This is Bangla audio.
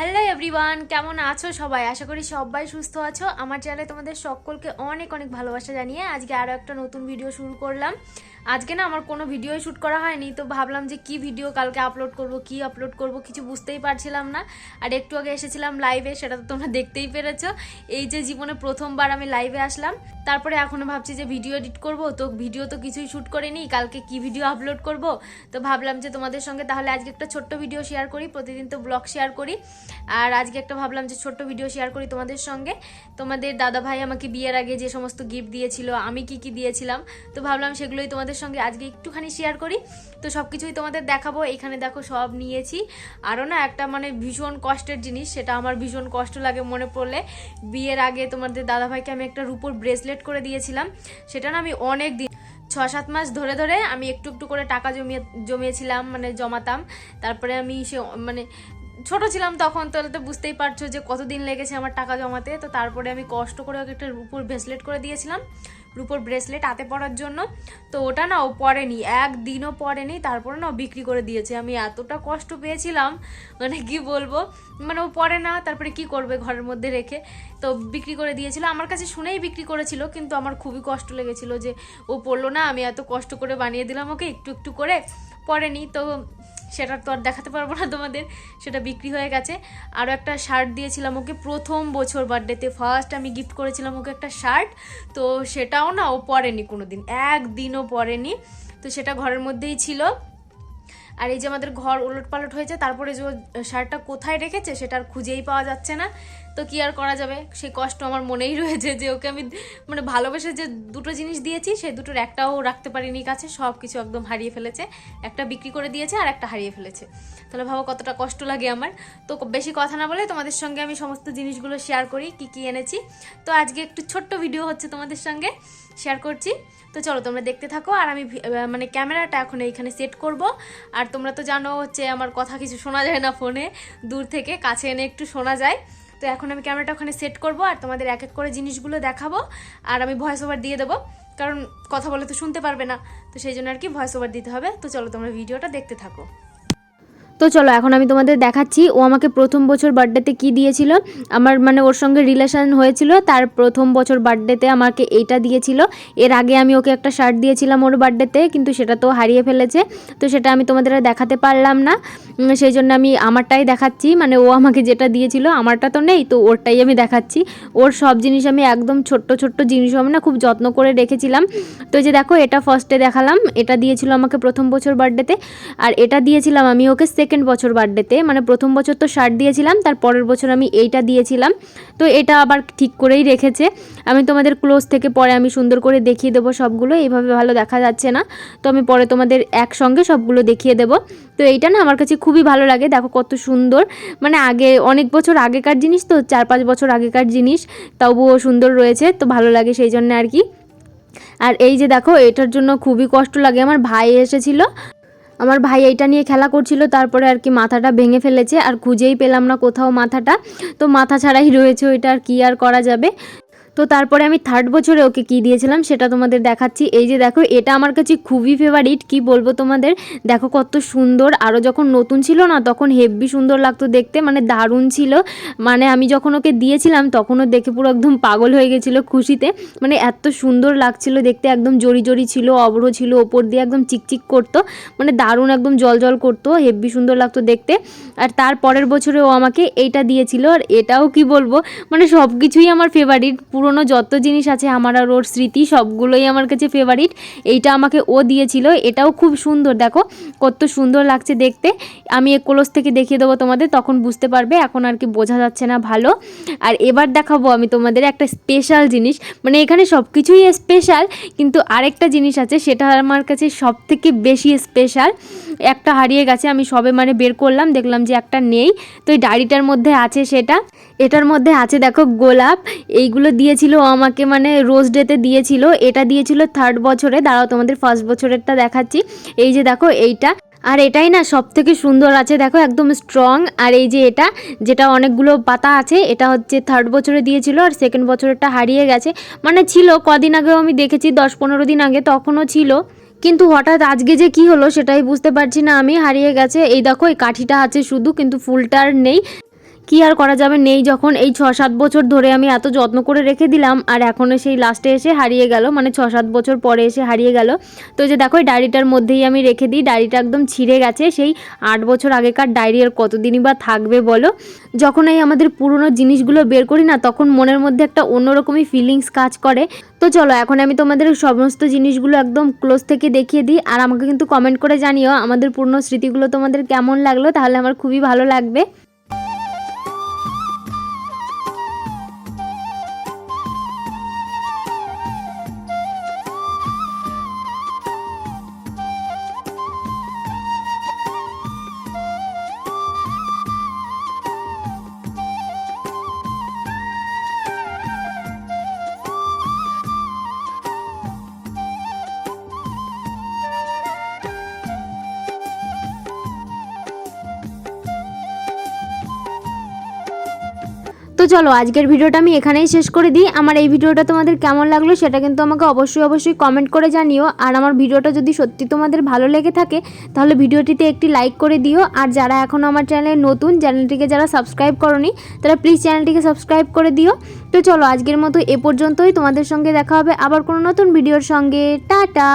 হ্যালো এভরিওয়ান কেমন আছো সবাই? আশা করি সবাই সুস্থ আছো। আমার চ্যানেলে তোমাদের সকলকে অনেক অনেক ভালোবাসা জানিয়ে আজকে আরও একটা নতুন ভিডিও শুরু করলাম। আজকে না আমার কোনো ভিডিওই শ্যুট করা হয়নি, তো ভাবলাম যে কি ভিডিও কালকে আপলোড করব, কি আপলোড করব কিছু বুঝতেই পারছিলাম না। আর একটু আগে এসেছিলাম লাইভে সেটা তো তোমরা দেখতেই পেরেছ। এই যে জীবনে প্রথমবার আমি লাইভে আসলাম, তারপরে এখনও ভাবছি যে ভিডিও এডিট করব, তো ভিডিও তো কিছুই শ্যুট করিনি, কালকে কি ভিডিও আপলোড করব? তো ভাবলাম যে তোমাদের সঙ্গে তাহলে আজকে একটা ছোট্ট ভিডিও শেয়ার করি, প্রতিদিন তো ব্লগ শেয়ার করি। আর আজকে একটা ভাবলাম যে ছোট্ট ভিডিও শেয়ার করি তোমাদের সঙ্গে। তোমাদের দাদা ভাই আমাকে বিয়ের আগে যে সমস্ত গিফট দিয়েছিল, আমি কি কি দিয়েছিলাম, তো ভাবলাম সেগুলোই তোমাদের সঙ্গে আজকে একটুখানি শেয়ার করি। তো সব কিছুই তোমাদের দেখাবো। এখানে দেখো সব নিয়েছি। আরও না একটা মানে ভীষণ কষ্টের জিনিস, সেটা আমার ভীষণ কষ্ট লাগে মনে পড়লে। বিয়ের আগে তোমাদের দাদা ভাইকে আমি একটা রূপোর ব্রেসলেট করে দিয়েছিলাম। সেটা না আমি অনেক দিন ছ সাত মাস ধরে ধরে আমি একটু একটু করে টাকা জমিয়ে, জমিয়েছিলাম মানে জমাতাম। তারপরে আমি সে মানে ছোট ছিলাম তখন, তাহলে তো বুঝতেই পারছ যে কতদিন লেগেছে আমার টাকা জমাতে। তো তারপরে আমি কষ্ট করে ওকে একটা রূপোর ব্রেসলেট করে দিয়েছিলাম। রূপোর ব্রেসলেট হাতে পরার জন্য। তো ওটা না ও পরেনি, একদিনও পরেনি, তারপরে না বিক্রি করে দিয়েছে। আমি এতটা কষ্ট পেয়েছিলাম মানে কি বলব মানে ও পরে না, তারপরে কি করবে ঘরের মধ্যে রেখে। তো বিক্রি করে দিয়েছিল, আমার কাছে শুনেই বিক্রি করেছিল, কিন্তু আমার খুবই কষ্ট লেগেছিল যে ও পড়ল না, আমি এত কষ্ট করে বানিয়ে দিলাম ওকে, একটু একটু করে। পরেনি তো সেটা তো আর দেখাতে পারব না তোমাদের, সেটা বিক্রি হয়ে গেছে। আরও একটা শার্ট দিয়েছিলাম ওকে, প্রথম বছর বার্থডেতে ফার্স্ট আমি গিফট করেছিলাম ওকে একটা শার্ট তো সেটাও না ও পরেনি কোনো দিন একদিনও পরেনি তো সেটা ঘরের মধ্যেই ছিল। আর এই যে আমাদের ঘর উলট পালট হয়েছে, তারপরে যে শার্টটা কোথায় রেখেছে, সেটা আর খুঁজেই পাওয়া যাচ্ছে না। তো কি আর করা যাবে? সেই কষ্ট আমার মনেই রয়েছে যে ওকে আমি মানে ভালোবেসে যে দুটো জিনিস দিয়েছি, সেই দুটোর একটাও রাখতে পারিনি কাছে সব কিছু একদম হারিয়ে ফেলেছে। একটা বিক্রি করে দিয়েছে আর একটা হারিয়ে ফেলেছে। তাহলে ভাবো কতটা কষ্ট লাগে আমার। তো বেশি কথা না বলে তোমাদের সঙ্গে আমি সমস্ত জিনিসগুলো শেয়ার করি, কি কি এনেছি। তো আজকে একটু ছোট্ট ভিডিও হচ্ছে তোমাদের সঙ্গে শেয়ার করছি। তো চলো তোমরা দেখতে থাকো আর আমি মানে ক্যামেরাটা এখন এইখানে সেট করব। আর তোমরা তো জানো হচ্ছে আমার কথা কিছু শোনা যায় না ফোনে, দূর থেকে, কাছে এনে একটু শোনা যায়। তো এখন আমি ক্যামেরাটা ওখানে সেট করব আর তোমাদের এক এক করে জিনিসগুলো দেখাবো। আর আমি ভয়েস ওভার দিয়ে দেবো, কারণ কথা বলে তো শুনতে পারবে না। তো সেই জন্য আর কি ভয়েস ওভার দিতে হবে। তো চলো তোমরা ভিডিওটা দেখতে থাকো। তো চলো, এখন আমি তোমাদের দেখাচ্ছি, ও আমাকে প্রথম বছর বার্থডেতে কি দিয়েছিল। আমার মানে ওর সঙ্গে রিলেশন হয়েছিল, তার প্রথম বছর বার্থডেতে আমাকে এইটা দিয়েছিল। এর আগে আমি ওকে একটা শার্ট দিয়েছিলাম ওর বার্থডেতে, কিন্তু সেটা তো হারিয়ে ফেলেছে, তো সেটা আমি তোমাদের দেখাতে পারলাম না। সেই জন্য আমি আমারটাই দেখাচ্ছি মানে ও আমাকে যেটা দিয়েছিল, আমারটা তো নেই, তো ওরটাই আমি দেখাচ্ছি। ওর সব জিনিস আমি একদম ছোট্ট ছোট্ট জিনিস আমি না খুব যত্ন করে রেখেছিলাম। তো যে দেখো, এটা ফার্স্টে দেখালাম, এটা দিয়েছিল আমাকে প্রথম বছর বার্থডেতে, আর এটা দিয়েছিলাম আমি ওকে সেকেন্ড বছর বার্থডেতে মানে প্রথম বছর তো শার্ট দিয়েছিলাম, তার পরের বছর আমি এইটা দিয়েছিলাম। তো এটা আবার ঠিক করেই রেখেছে। আমি তোমাদের ক্লোজ থেকে পরে আমি সুন্দর করে দেখিয়ে দেবো সবগুলো, এইভাবে ভালো দেখা যাচ্ছে না। তো আমি পরে তোমাদের একসঙ্গে সবগুলো দেখিয়ে দেবো। তো এইটা না আমার কাছে খুবই ভালো লাগে, দেখো কত সুন্দর। মানে আগে, অনেক বছর আগেকার জিনিস তো, চার পাঁচ বছর আগেকার জিনিস, তবুও সুন্দর রয়েছে, তো ভালো লাগে সেই জন্য আর কি। আর এই যে দেখো, এটার জন্য খুবই কষ্ট লাগে, আমার ভাই এসেছিল। আমার ভাই এইটা নিয়ে খেলা করছিল, তারপরে আর কি মাথাটা ভেঙে ফেলেছে, আর খুঁজেই পেলাম না কোথাও মাথাটা। তো মাথা ছাড়াই রয়েছে ওইটা, আর কি আর করা যাবে? তো তারপরে আমি থার্ড বছরে ওকে কি দিয়েছিলাম সেটা তোমাদের দেখাচ্ছি। এই যে দেখো, এটা আমার কাছে খুবই ফেভারিট কি বলব তোমাদের? দেখো কত সুন্দর আরও যখন নতুন ছিল না, তখন হেভি সুন্দর লাগতো দেখতে মানে দারুণ ছিল। মানে আমি যখন ওকে দিয়েছিলাম, তখনও দেখে পুরো একদম পাগল হয়ে গেছিল খুশিতে। মানে এত সুন্দর লাগছিল দেখতে, একদম জড়ি জড়ি ছিল অব্র ছিল, ওপর দিয়ে একদম চিকচিক করতো। মানে দারুণ একদম জল জল করতো হেভি সুন্দর লাগতো দেখতে। আর তার পরের বছরে ও আমাকে এইটা দিয়েছিল, আর এটাও কি বলব? মানে সব কিছুই আমার ফেভারিট পুরনো যত জিনিস আছে, আমার আর ওর স্মৃতি সবগুলোই আমার কাছে ফেভারিট এইটা আমাকে ও দিয়েছিল, এটাও খুব সুন্দর। দেখো, কত সুন্দর লাগছে দেখতে। আমি এক কলস থেকে দেখিয়ে দেবো তোমাদের, তখন বুঝতে পারবে, এখন আর কি বোঝা যাচ্ছে না ভালো। আর এবার দেখাবো আমি তোমাদের একটা স্পেশাল জিনিস। মানে এখানে সব কিছুই স্পেশাল কিন্তু আরেকটা জিনিস আছে, সেটা আমার কাছে সব থেকে বেশি স্পেশাল একটা হারিয়ে গেছে, আমি সবে মানে বের করলাম, দেখলাম যে একটা নেই। তো এই ডায়েরিটার মধ্যে আছে সেটা। এটার মধ্যে আছে দেখো গোলাপ, এইগুলো দিয়েছিল আমাকে মানে রোজ ডেতে দিয়েছিল, এটা দিয়েছিল থার্ড বছরে, দাঁড়াও তোমাদের ফার্স্ট বছরেরটা দেখাচ্ছি, এই যে দেখো এইটা, আর এটাই না সব থেকে সুন্দর আছে দেখো একদম স্ট্রং আর এই যে এটা, যেটা অনেকগুলো পাতা আছে, এটা হচ্ছে থার্ড বছরে দিয়েছিল আর সেকেন্ড বছরেরটা হারিয়ে গেছে মানে ছিল, কদিন আগেও আমি দেখেছি, দশ পনেরো দিন আগে তখনও ছিল, কিন্তু হঠাৎ আজকে যে কি হলো সেটাই বুঝতে পারছি না, আমি হারিয়ে গেছে, এই দেখো এই কাঠিটা আছে শুধু, কিন্তু ফুলটা আর নেই কি আর করা যাবে? নেই যখন। এই ছ সাত বছর ধরে আমি এত যত্ন করে রেখে দিলাম, আর এখনও সেই লাস্টে এসে হারিয়ে গেল। মানে ছ সাত বছর পরে এসে হারিয়ে গেল। তো যে দেখো ডায়েরিটার মধ্যেই আমি রেখে দিই। ডায়েরিটা একদম ছিঁড়ে গেছে। সেই আট বছর আগেকার ডায়েরি আর কতদিনই বা থাকবে বলো? যখন এই আমাদের পুরনো জিনিসগুলো বের করি না, তখন মনের মধ্যে একটা অন্যরকমই ফিলিংস কাজ করে। তো চলো, এখন আমি তোমাদের সমস্ত জিনিসগুলো একদম ক্লোজ থেকে দেখিয়ে দিই। আর আমাকে কিন্তু কমেন্ট করে জানিও, আমাদের পুরনো স্মৃতিগুলো তোমাদের কেমন লাগল? তাহলে আমার খুবই ভালো লাগবে। তো চলো, আজকের ভিডিওটা আমি এখানেই শেষ করে দিই। আমার এই ভিডিওটা তোমাদের কেমন লাগল সেটা কিন্তু আমাকে অবশ্যই অবশ্যই কমেন্ট করে জানিও। আর আমার ভিডিওটা যদি সত্যি তোমাদের ভালো লেগে থাকে, তাহলে ভিডিওটিতে একটি লাইক করে দিও। আর যারা এখনও আমার চ্যানেলে নতুন চ্যানেলটিকে যারা সাবস্ক্রাইব করনি, তারা প্লিজ চ্যানেলটিকে সাবস্ক্রাইব করে দিও। তো চলো, আজকের মতো এ পর্যন্তই। তোমাদের সঙ্গে দেখা হবে আবার কোনো নতুন ভিডিওর সঙ্গে। টাটা!